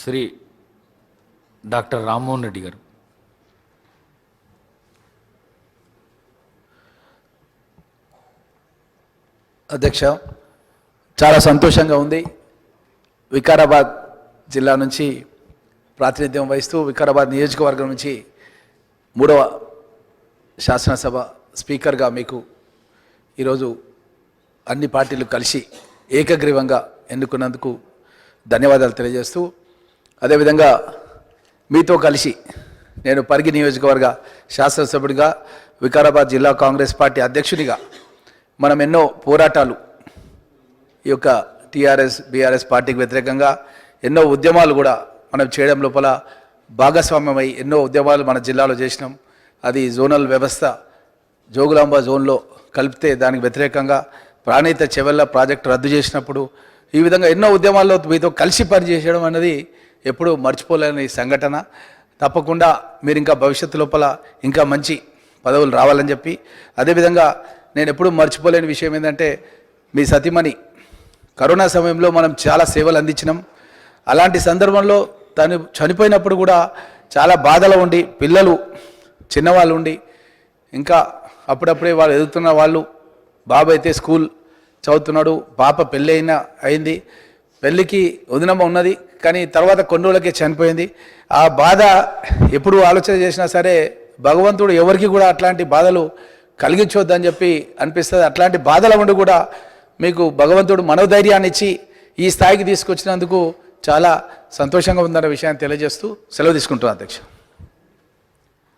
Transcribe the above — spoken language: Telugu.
శ్రీ డాక్టర్ రామ్మోహన్ రెడ్డి గారు. అధ్యక్ష చాలా సంతోషంగా ఉంది. వికారాబాద్ జిల్లా నుంచి ప్రాతినిధ్యం వహిస్తూ వికారాబాద్ నియోజకవర్గం నుంచి మూడవ శాసనసభ స్పీకర్గా మీకు ఈరోజు అన్ని పార్టీలు కలిసి ఏకగ్రీవంగా ఎన్నుకున్నందుకు ధన్యవాదాలు తెలియజేస్తూ అదేవిధంగా మీతో కలిసి నేను పరిగి నియోజకవర్గ శాసనసభ్యుడిగా వికారాబాద్ జిల్లా కాంగ్రెస్ పార్టీ అధ్యక్షునిగా మనం ఎన్నో పోరాటాలు ఈ యొక్క టీఆర్ఎస్ బీఆర్ఎస్ పార్టీకి వ్యతిరేకంగా ఎన్నో ఉద్యమాలు కూడా మనం చేయడం లోపల భాగస్వామ్యమై ఎన్నో ఉద్యమాలు మన జిల్లాలో చేసినాం. అది జోనల్ వ్యవస్థ జోగులాంబ జోన్లో కలిపితే దానికి వ్యతిరేకంగా ప్రాణీత చెవెళ్ళ ప్రాజెక్టు రద్దు చేసినప్పుడు ఈ విధంగా ఎన్నో ఉద్యమాల్లో మీతో కలిసి పనిచేయడం అనేది ఎప్పుడూ మర్చిపోలేని సంఘటన. తప్పకుండా మీరు ఇంకా భవిష్యత్తు లోపల ఇంకా మంచి పదవులు రావాలని చెప్పి అదేవిధంగా నేను ఎప్పుడూ మర్చిపోలేని విషయం ఏంటంటే మీ సతీమణి కరోనా సమయంలో మనం చాలా సేవలు అందించినాం. అలాంటి సందర్భంలో తను చనిపోయినప్పుడు కూడా చాలా బాధలో ఉండి పిల్లలు చిన్నవాళ్ళు ఉండి ఇంకా అప్పుడప్పుడే వాళ్ళు ఎదుగుతున్న వాళ్ళు బాబు అయితే స్కూల్ చదువుతున్నాడు పాప పెళ్ళి అయినా అయింది. పెళ్ళికి వదినమ్మ ఉన్నది. కానీ తర్వాత కొన్ని రోజులకే చనిపోయింది. ఆ బాధ ఎప్పుడు ఆలోచన చేసినా సరే భగవంతుడు ఎవరికి కూడా అట్లాంటి బాధలు కలిగించొద్దని చెప్పి అనిపిస్తుంది. అట్లాంటి బాధల ఉండి కూడా మీకు భగవంతుడు మనోధైర్యాన్ని ఇచ్చి ఈ స్థాయికి తీసుకొచ్చినందుకు చాలా సంతోషంగా ఉందన్న విషయాన్ని తెలియజేస్తూ సెలవు తీసుకుంటున్నాను అధ్యక్ష.